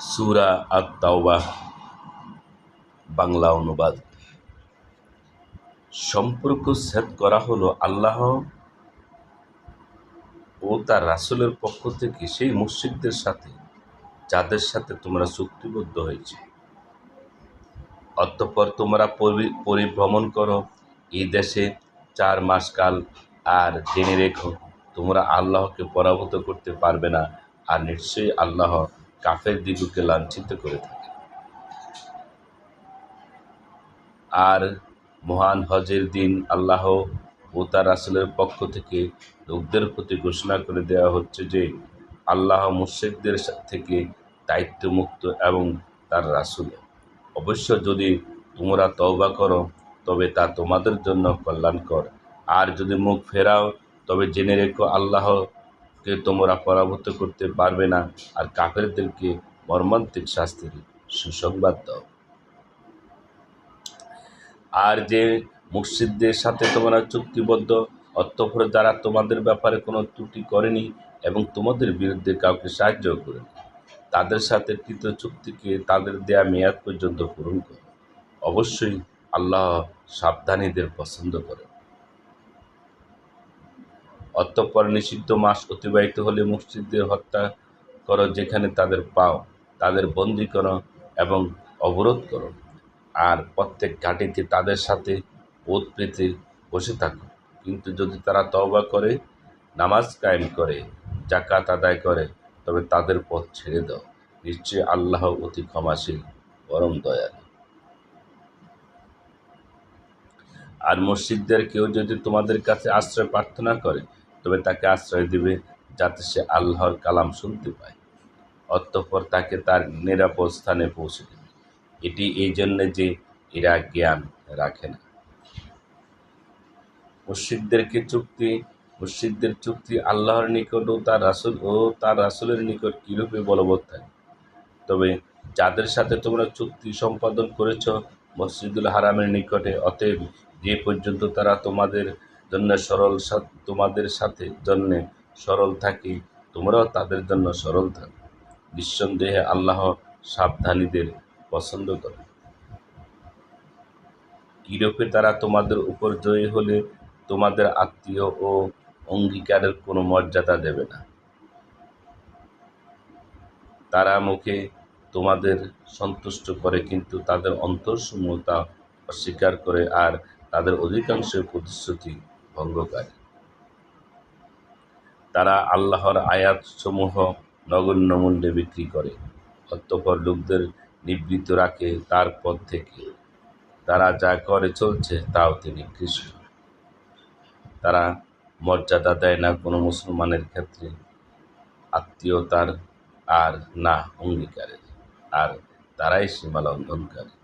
সূরা আত-তাওবাহ বাংলা অনুবাদ। সম্পর্ক ছেদ করা হলো আল্লাহ ও তার রাসূলের পক্ষ থেকে সেই মুশরিকদের সাথে, যাদের সাথে তোমরা চুক্তিবদ্ধ হয়েছে। অতঃপর তোমরা পরি- পরিভ্রমণ করো এই দেশে চার মাস কাল, আর জেনে রেখো, তোমরা আল্লাহকে পরাভূত করতে পারবে না। আর নিশ্চয়ই আল্লাহ কাফের দিগুকে লাঞ্ছিত করে থাকে। আর মহান হজের দিন আল্লাহ ও তার রাসূলের পক্ষ থেকে লোকদের প্রতি ঘোষণা করে দেওয়া হচ্ছে যে, আল্লাহ মুশরিকদের থেকে দায়িত্বমুক্ত এবং তার রাসুল। অবশ্য যদি তোমরা তওবা করো, তবে তা তোমাদের জন্য কল্যাণকর। আর যদি মুখ ফেরাও, তবে জেনে রেখো আল্লাহকে তোমরা পরাভূত করতে পারবে না, আর কাফেরদেরকে মর্মান্তিক শাস্তির সুসংবাদ দাও। আর যে মুর্শিদদের সাথে তোমরা চুক্তিবদ্ধ, অতঃপর যারা তোমাদের ব্যাপারে কোনো ত্রুটি করেনি এবং তোমাদের বিরুদ্ধে কাউকে সাহায্য করেনি তাদের সাথে কৃত চুক্তিকে তাদের দেয়া মেয়াদ পর্যন্ত পূরণ করো। অবশ্যই আল্লাহ সাবধানীদের পছন্দ করে অতঃপর নিষিদ্ধ মাস অতিবাহিত হলে মসজিদদের হত্যা করো যেখানে তাদের পাও, তাদের বন্দি করো এবং অবরোধ করো। আর প্রত্যেক ঘাটিতে তাদের সাথে ওত পেতে বসে থাকো। কিন্তু যদি তারা তওবা করে, নামাজ কায়েম করে জাকাত আদায় করে, তবে তাদের পথ ছেড়ে দাও। নিশ্চয়ই আল্লাহ অতি ক্ষমাশীল, পরম দয়ালু। আর মসজিদদের কেউ যদি তোমাদের কাছে আশ্রয় প্রার্থনা করে তবে তাকে আশ্রয় দিবে যাতে সে আল্লাহর কালাম শুনতে পায়। অতঃপর তাকে তার নিরাপদ স্থানে পৌঁছে দেবে। এটি এই জন্যে যে এরা জ্ঞান রাখে না। মুর্শিদদেরকে চুক্তি, মুর্শিদদের চুক্তি আল্লাহর নিকট ও তার রাসূল ও তার রাসূলের নিকট কিরূপে বলবৎ থাকে? তবে যাদের সাথে তোমরা চুক্তি সম্পাদন করেছ, মসজিদুল হারামের নিকটে, অতএব যে পর্যন্ত তারা তোমাদের জন্য সরল তোমাদের সাথে জন্য সরল থাকে, তোমরাও তাদের জন্য সরল থাকো। নিঃসন্দেহে আল্লাহ সাবধানীদের পছন্দ করে। ইউরোপে তারা তোমাদের উপর জয়ী হলে তোমাদের আত্মীয় ও অঙ্গীকারের কোনো মর্যাদা দেবে না। তারা মুখে তোমাদের সন্তুষ্ট করে, কিন্তু তাদের অন্তরসমূহ তা অস্বীকার করে, আর তাদের অধিকাংশ প্রতিশ্রুতি ভঙ্গকারী। তারা আল্লাহর আয়াতসমূহ নগণ্য মূল্যে বিক্রি করে, অতঃপর লোকদের নিবৃত্ত রাখে তার পথ থেকে। তারা যা করে চলছে তাও তিনি কৃষ্ণ। তারা মর্যাদা দেয় না কোনো মুসলমানের ক্ষেত্রে। আত্মীয়তার আর না অঙ্গীকারের। আর তারাই সীমা লঙ্ঘনকারী